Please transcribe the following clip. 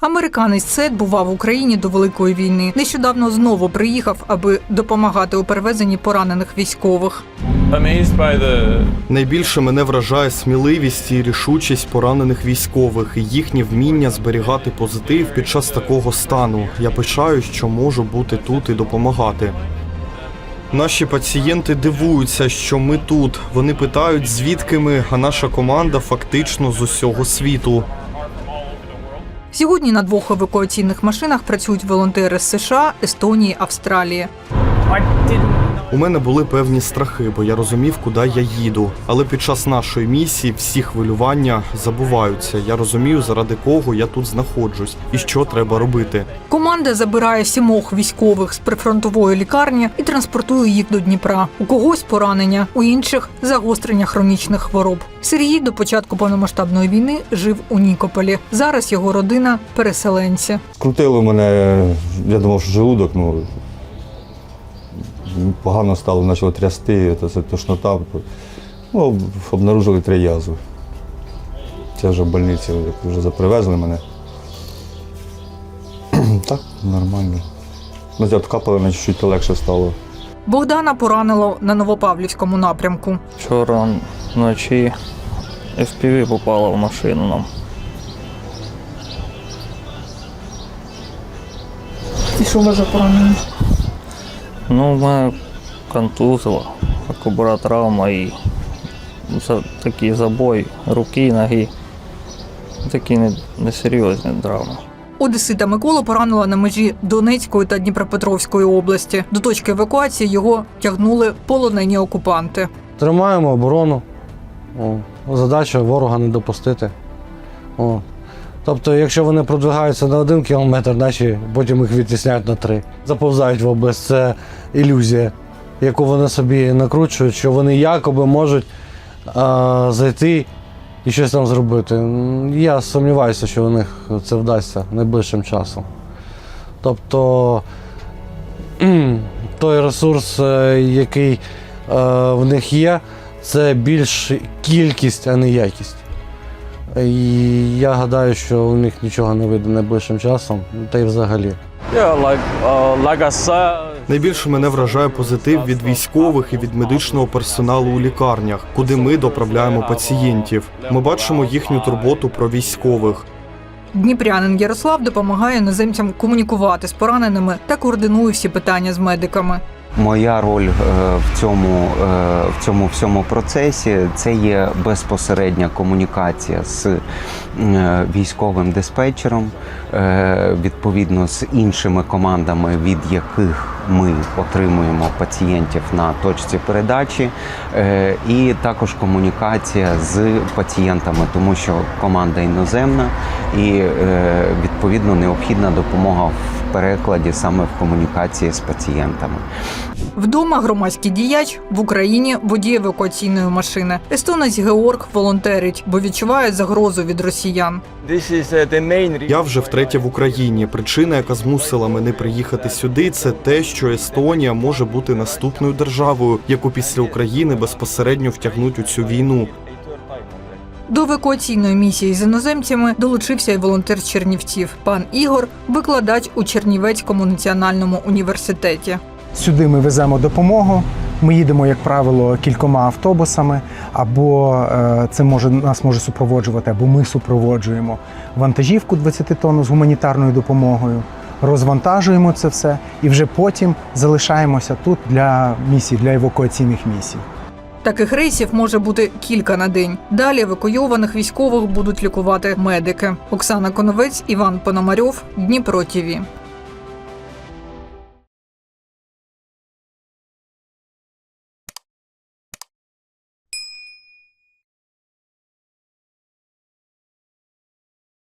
Американець Сет бував в Україні до Великої війни. Нещодавно знову приїхав, аби допомагати у перевезенні поранених військових. amazed Найбільше мене вражає сміливість і рішучість поранених військових і їхнє вміння зберігати позитив під час такого стану. Я пишаю, що можу бути тут і допомагати. Наші пацієнти дивуються, що ми тут. Вони питають, звідки ми, а наша команда фактично з усього світу. Сьогодні на двох евакуаційних машинах працюють волонтери з США, Естонії, Австралії. У мене були певні страхи, бо я розумів, куди я їду. Але під час нашої місії всі хвилювання забуваються. Я розумію, заради кого я тут знаходжусь і що треба робити. Команда забирає сімох військових з прифронтової лікарні і транспортує їх до Дніпра. У когось поранення, у інших загострення хронічних хвороб. Сергій до початку повномасштабної війни жив у Нікополі. Зараз його родина переселенці. Крутило мене, я думав, що желудок, ну погано стало, почало трясти, це, тошнота. Ну, обнаружили три язви. Це вже в больниці, вже запривезли мене. так, нормально. Ну, от капали, на чуть-чуть легше стало. Богдана поранило на Новопавлівському напрямку. Вчора вночі FPV попала в машину нам. І що ви за Ну, мене контузило, акубра травма і за, такий забой руки, ноги. Такі не- несерйозні травми. Одесита Миколу поранила на межі Донецької та Дніпропетровської області. До точки евакуації його тягнули полонені окупанти. Тримаємо оборону. О, задача ворога не допустити. О. Тобто, якщо вони продвигаються на один кілометр, наші потім їх відтісняють на три. Заповзають в область. Це ілюзія, яку вони собі накручують, що вони якоби можуть а, зайти і щось там зробити. Я сумніваюся, що у них це вдасться найближчим часом. Тобто той ресурс, е, який е, в них є, це більш кількість, а не якість. І я гадаю, що у них нічого не вийде найближчим часом, та й взагалі. yeah like uh, like I said Найбільше мене вражає позитив від військових і від медичного персоналу у лікарнях, куди ми доправляємо пацієнтів. Ми бачимо їхню турботу про військових. Дніпрянин Ярослав допомагає іноземцям комунікувати з пораненими та координує всі питання з медиками. Моя роль е, в цьому, е, в цьому всьому процесі це є безпосередня комунікація з е, військовим диспетчером, відповідно з іншими командами, від яких ми отримуємо пацієнтів на точці передачі, е, і також комунікація з пацієнтами, тому що команда іноземна і е, відповідно необхідна допомога в перекладі саме в комунікації з пацієнтами. Вдома громадський діяч в Україні водій евакуаційної машини. Естонець Георг волонтерить, бо відчуває загрозу від росіян. This is uh, the main reason Я вже втретє в Україні. Причина, яка змусила мене приїхати сюди, це те, що Естонія може бути наступною державою, яку після України безпосередньо втягнуть у цю війну. До евакуаційної місії з іноземцями долучився й волонтер з Чернівців. Пан Ігор, викладач у Чернівецькому національному університеті. Сюди ми веземо допомогу. Ми їдемо, як правило, кількома автобусами, або е, це може нас може супроводжувати, або ми супроводжуємо вантажівку 20 тонн з гуманітарною допомогою, розвантажуємо це все і вже потім залишаємося тут для місій, для евакуаційних місій. Таких рейсів може бути кілька на день. Далі евакуйованих військових будуть лікувати медики. Оксана Коновець, Іван Пономарьов, Дніпро ТІВІ.